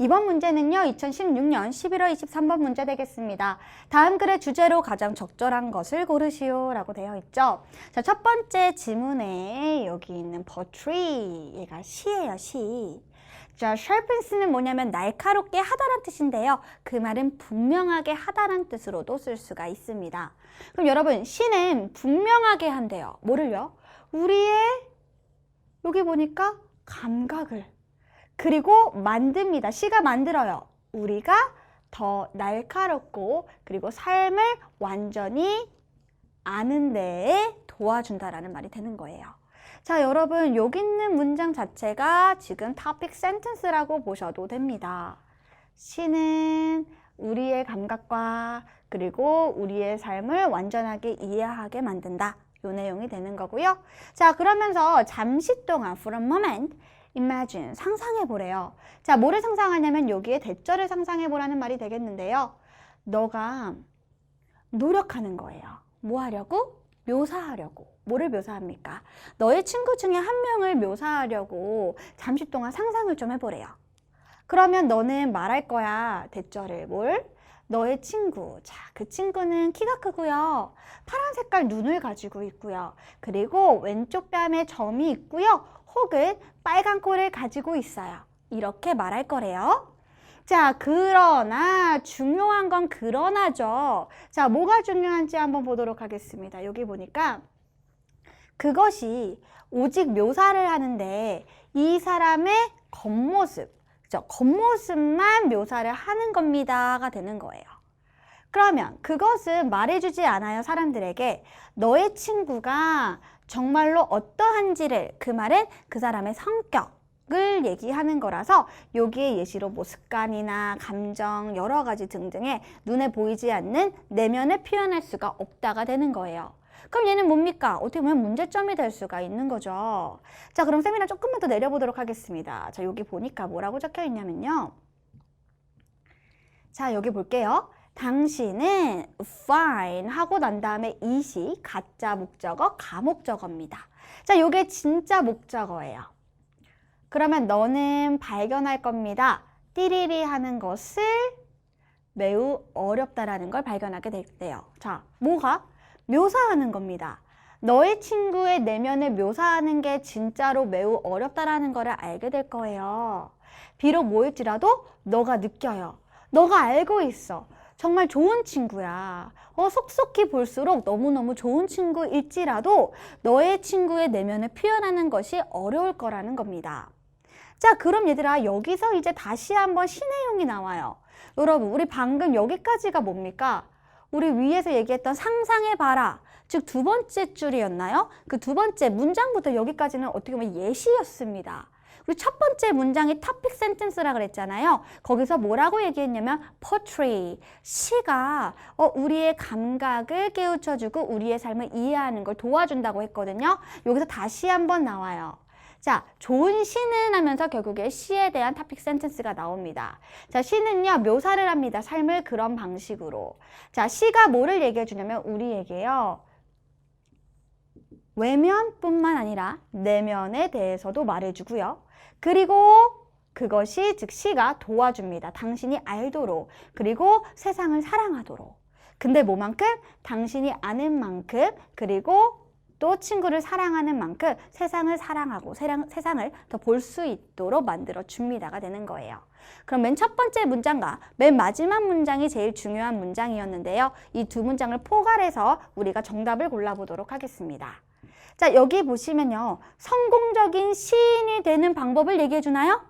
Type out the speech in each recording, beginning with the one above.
이번 문제는요, 2016년 11월 23번 문제 되겠습니다. 다음 글의 주제로 가장 적절한 것을 고르시오 라고 되어 있죠. 자, 첫 번째 지문에 여기 있는 poetry, 얘가 시예요, 시. 자, sharpens는 뭐냐면 날카롭게 하다란 뜻인데요. 그 말은 분명하게 하다란 뜻으로도 쓸 수가 있습니다. 그럼 여러분, 시는 분명하게 한대요. 뭐를요? 우리의 여기 보니까 감각을 그리고 만듭니다. 시가 만들어요. 우리가 더 날카롭고 그리고 삶을 완전히 아는 데에 도와준다라는 말이 되는 거예요. 자, 여러분, 여기 있는 문장 자체가 지금 topic sentence라고 보셔도 됩니다. 시는 우리의 감각과 그리고 우리의 삶을 완전하게 이해하게 만든다. 요 내용이 되는 거고요. 자, 그러면서 잠시 동안 for a moment imagine 상상해 보래요. 자, 뭐를 상상하냐면 여기에 대절을 상상해 보라는 말이 되겠는데요. 너가 노력하는 거예요. 뭐 하려고? 묘사하려고. 뭐를 묘사합니까? 너의 친구 중에 한 명을 묘사하려고 잠시 동안 상상을 좀 해보래요. 그러면 너는 말할 거야. 대절을 뭘? 너의 친구. 자, 그 친구는 키가 크고요. 파란 색깔 눈을 가지고 있고요. 그리고 왼쪽 뺨에 점이 있고요. 혹은 빨간 코를 가지고 있어요. 이렇게 말할 거래요. 자, 그러나 중요한 건 그러나죠. 자, 뭐가 중요한지 한번 보도록 하겠습니다. 여기 보니까 그것이 오직 묘사를 하는데 이 사람의 겉모습? 겉모습만 묘사를 하는 겁니다가 되는 거예요. 그러면 그것은 말해주지 않아요, 사람들에게. 너의 친구가 정말로 어떠한지를, 그 말은 그 사람의 성격 을 얘기하는 거라서 여기에 예시로 뭐 습관이나 감정, 여러 가지 등등의 눈에 보이지 않는 내면을 표현할 수가 없다가 되는 거예요. 그럼 얘는 뭡니까? 어떻게 보면 문제점이 될 수가 있는 거죠. 자, 그럼 쌤이랑 조금만 더 내려보도록 하겠습니다. 자, 여기 보니까 뭐라고 적혀 있냐면요. 자, 여기 볼게요. 당신은 fine 하고 난 다음에 이시 가짜 목적어 가목적어입니다. 자, 요게 진짜 목적어예요. 그러면 너는 발견할 겁니다. 띠리리 하는 것을 매우 어렵다라는 걸 발견하게 됐대요. 자, 뭐가? 묘사하는 겁니다. 너의 친구의 내면을 묘사하는 게 진짜로 매우 어렵다라는 거를 알게 될 거예요. 비록 뭐일지라도 너가 느껴요. 너가 알고 있어. 정말 좋은 친구야. 어, 속속히 볼수록 너무너무 좋은 친구일지라도 너의 친구의 내면을 표현하는 것이 어려울 거라는 겁니다. 자, 그럼 얘들아, 여기서 이제 다시 한번 시내용이 나와요. 여러분, 우리 방금 여기까지가 뭡니까? 우리 위에서 얘기했던 상상해봐라. 즉, 두 번째 줄이었나요? 그 두 번째 문장부터 여기까지는 어떻게 보면 예시였습니다. 우리 첫 번째 문장이 topic sentence라 그랬잖아요. 거기서 뭐라고 얘기했냐면 poetry, 시가 어, 우리의 감각을 깨우쳐주고 우리의 삶을 이해하는 걸 도와준다고 했거든요. 여기서 다시 한번 나와요. 자, 좋은 시는 하면서 결국에 시에 대한 topic sentence가 나옵니다. 자, 시는요, 묘사를 합니다. 삶을 그런 방식으로. 자, 시가 뭐를 얘기해 주냐면 우리에게요, 외면뿐만 아니라 내면에 대해서도 말해주고요. 그리고 그것이 즉 시가 도와줍니다. 당신이 알도록 그리고 세상을 사랑하도록. 근데 뭐만큼? 당신이 아는 만큼 그리고 또 친구를 사랑하는 만큼 세상을 사랑하고 세상, 세상을 더 볼 수 있도록 만들어 줍니다가 되는 거예요. 그럼 맨 첫 번째 문장과 맨 마지막 문장이 제일 중요한 문장이었는데요. 이 두 문장을 포괄해서 우리가 정답을 골라보도록 하겠습니다. 자, 여기 보시면요. 성공적인 시인이 되는 방법을 얘기해 주나요?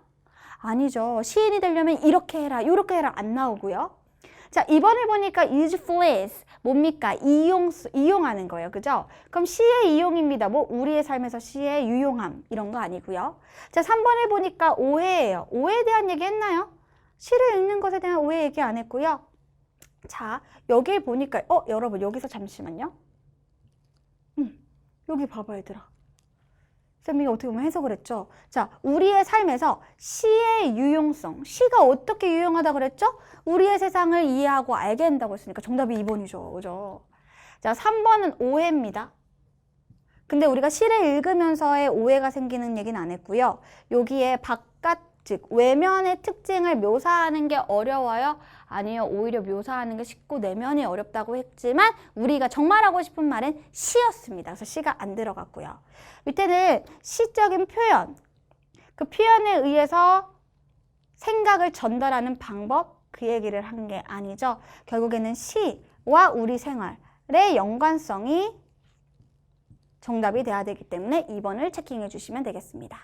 아니죠. 시인이 되려면 이렇게 해라, 이렇게 해라 안 나오고요. 자, 이번에 보니까 usefulness 뭡니까? 이용 이용하는 거예요. 그죠? 그럼 시의 이용입니다. 뭐 우리의 삶에서 시의 유용함 이런 거 아니고요. 자, 3번에 보니까 오해예요. 오해에 대한 얘기 했나요? 시를 읽는 것에 대한 오해 얘기 안 했고요. 자, 여기 보니까 어, 여러분 여기서 잠시만요. 음. 여기 봐봐 얘들아. 쌤이 어떻게 보면 해석을 했죠. 자, 우리의 삶에서 시의 유용성, 시가 어떻게 유용하다 그랬죠? 우리의 세상을 이해하고 알게 된다고 했으니까 정답이 2번이죠. 그죠? 자, 3번은 오해입니다. 근데 우리가 시를 읽으면서의 오해가 생기는 얘기는 안 했고요. 여기에 바깥 즉 외면의 특징을 묘사하는 게 어려워요? 아니요. 오히려 묘사하는 게 쉽고 내면이 어렵다고 했지만 우리가 정말 하고 싶은 말은 시였습니다. 그래서 시가 안 들어갔고요. 밑에는 시적인 표현. 그 표현에 의해서 생각을 전달하는 방법 그 얘기를 한 게 아니죠. 결국에는 시와 우리 생활의 연관성이 정답이 돼야 되기 때문에 2번을 체킹해 주시면 되겠습니다.